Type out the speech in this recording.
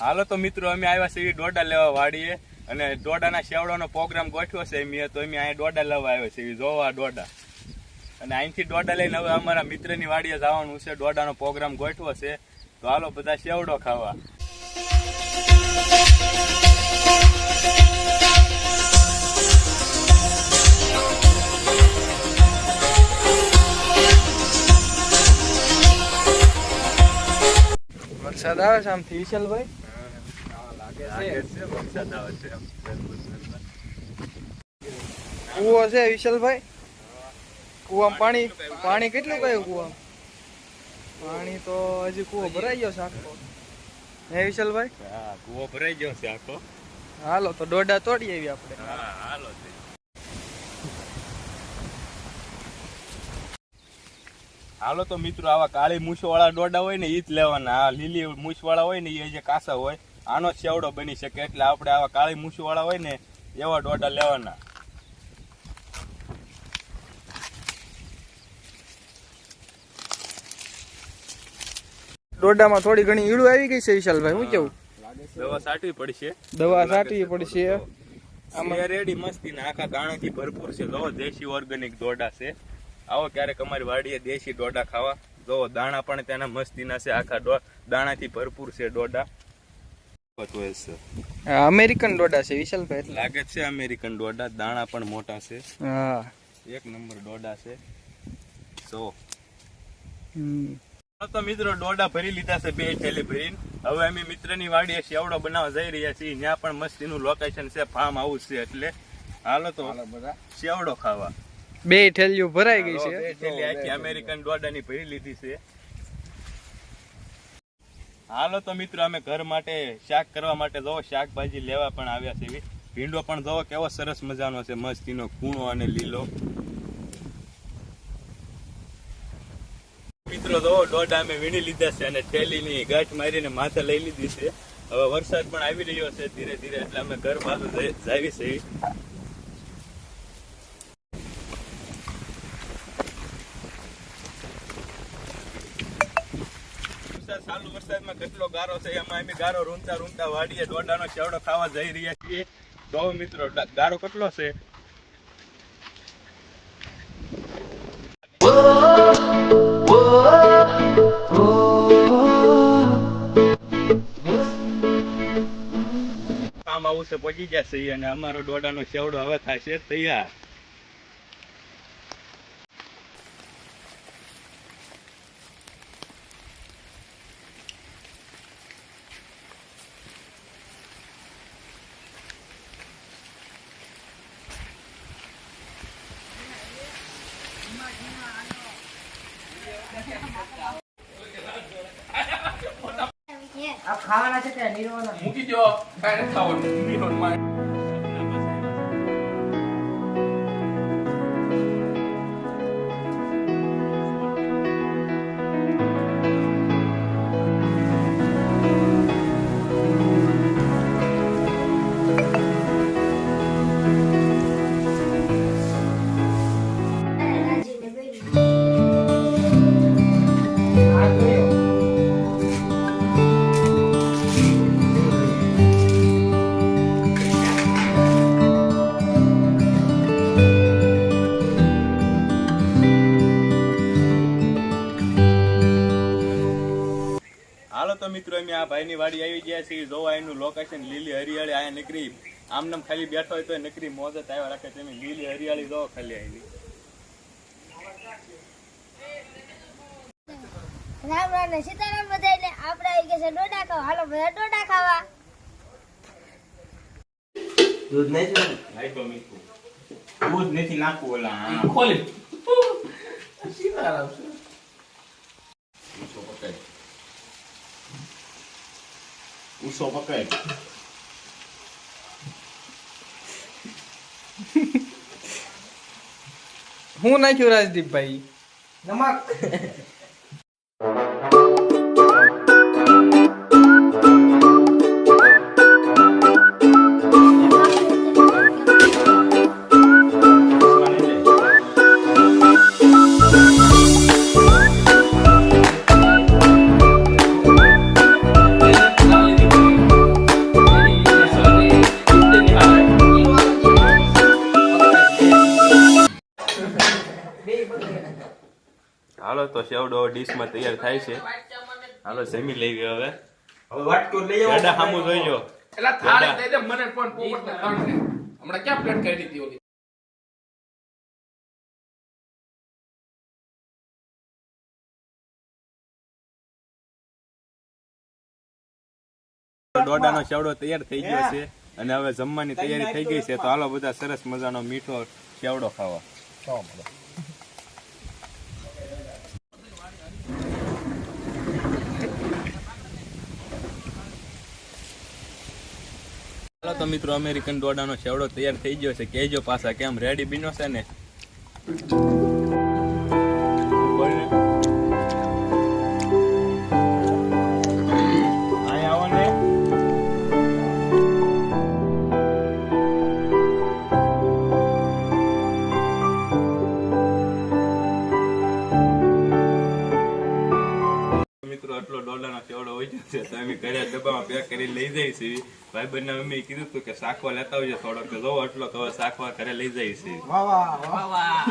હાલો તો મિત્રો, અમે આવ્યા છીએ દોડા લેવા વાડીએ અને દોડાના શેવડાનો પ્રોગ્રામ ગોઠવ્યો છે મેં તો અમે અહીંયા દોડા લેવા આવ્યા છે જોવા દોડા અને અહીંથી દોડા લઈને હવે અમારા મિત્રની વાડીએ જવાનું છે. દોડાનો પ્રોગ્રામ ગોઠવો છે. તો હાલો બધા શેવડો ખાવા. વરસાદ આવે છે આમથી, વિશાલભાઈ લાગે છે વરસાદ આવે છે એમ. કૂવો છે વિશાલભાઈ? કૂવામાં પાણી પાણી કેટલું કયું કૂવામાં? પાણી તો હજી કૂવો ભરાઈ ગયો છે આખો. હે વિશાલભાઈ? હા કૂવો ભરાઈ ગયો છે આખો. હાલો તો દોડા તોડી આવી આપણે. હા હાલો હાલો તો મિત્રો આવા કાળી મૂછ વાળા દોડા હોય ને ઈ જ લેવાના. આ લીલી મૂછ વાળા હોય ને એ જે કાસા હોય આનો જ સેવડો બની શકે એટલે આપણે આવા કાળી મૂછ વાળા હોય ને એવા ડોડા લેવાના. દોડામાં થોડી ઘણી ઈળું આવી ગઈ છે વિશાલભાઈ હું કેવું? દવા સાટવી પડશે. દવા સાટવી પડશે. આમાં રેડી મસ્તી ને આખા દાણાથી ભરપૂર છે. જો દેશી ઓર્ગેનિક દોડા છે. આવો ક્યારેક અમારી વાડીએ દેશી દોડા ખાવા. જો દાણા પણ તેના મસ્તીના છે. આખા દાણા દાણાથી ભરપૂર છે દોડા અમેરિકન ડોડા છે વિશાલભાઈ લાગે છે અમેરિકન ડોડા દાણા પણ મોટા છે. હા. એક નંબર ડોડા છે. સો. તો મિત્રો દોડા ભરી લીધા છે બે થેલી ભરીને. હવે અમે મિત્રની વાડીએ શેવડો બનાવવા જઈ રહ્યા છીએ. ત્યાં પણ મસ્તીનું લોકેશન છે ફાર્મ હાઉસ છે એટલે હાલો તો શેવડો ખાવા. બે થેલીઓ ભરાઈ ગઈ બે છે. થેલી આખી અમેરિકન દોડાની ભરી લીધી છે. હાલો તો મિત્રો, અમે ઘર માટે શાક કરવા માટે જો શાકભાજી લેવા પણ આવ્યા છે ભીંડો પણ જો કેવો સરસ મજાનો છે. મસ્તીનો, કૂણો અને લીલો. મિત્રો જો દોડા અમે વીણી લીધા છે અને થેલીની ગાંઠ મારીને માથે લઈ લીધી છે. હવે વરસાદ પણ આવી રહ્યો છે ધીરે ધીરે, એટલે અમે ઘર બાજુ જાવી છે. વરસાદ ચાલુ વરસાદમાં કેટલો ગારો છે, એમાં અમે ગારો રૂંતા રૂંતા વાડીએ દોડાનો ચેવડો ખાવા જઈ રહ્યા છીએ. તો મિત્રો ગારો કેટલો છે? આવું છે, પહોંચી જશે અને અમારો દોડાનો ચેવડો હવે થાય છે તૈયાર. આ ખાવાના છે કે નિરવાના? મૂકી દો કાંઈ ખાવાનું. નિરોધમાં તો મિત્રો અમે આ ભાઈની વાડી આવી ગયા છીએ. જોવા એનું લોકેશન લીલી હરિયાળી આયા નીકળી. આમનામ ખાલી બેઠો હોય તો નીકળી મોજ આવ્યા રાખે તમે લીલી હરિયાળી જોવો ખાલી આવી રામ રામ ને સીતારામ બધાને આપણે આવી ગયા છે ડોડા ખાવા. હાલો બધા ડોડા ખાવા. દૂધ નહીં છે નાખ્યો મીઠું. દૂધ નથી નાખવું ઓલા ખોલી. સીતારામ છે ઊંચો પકડ ઊંચો પકડ હું નાખ્યું રાજદીપભાઈ. નમક. સેવડો ડીશમાં તૈયાર થાય છે. હાલો જમી લેવી હવે. હવે વાટકો લઈ આવો. દાદા સામું જોઈજો એલા થાળી દઈ દે મને પણ પોપટ. હમણાં ક્યાં પ્લેટ કરી દીધી ઓલી? દોડાનો સેવડો તૈયાર થઈ ગયો છે અને હવે જમવાની તૈયારી થઈ ગઈ છે. તો હાલો બધા સરસ મજાનો મીઠો સેવડો ખાવા. ચાલો તો મિત્રો અમેરિકન દોડાનો છેવડો તૈયાર થઈ ગયો છે. કેજો પાછા કેમ રેડી બીનો છે ને. મિત્રો આટલો ડોલરનો ચેવડો હોય છે તો અમે ઘરે ડબ્બામાં પેક કરી લઈ જઈએ છીએ. ભાઈ બંને મમ્મીએ કીધું હતું કે શાકવા લેતા આવજો થોડોક. તો જોવો આટલો તો શાકવા ઘરે લઈ જઈએ છીએ. વાહ. વાહ વાહ.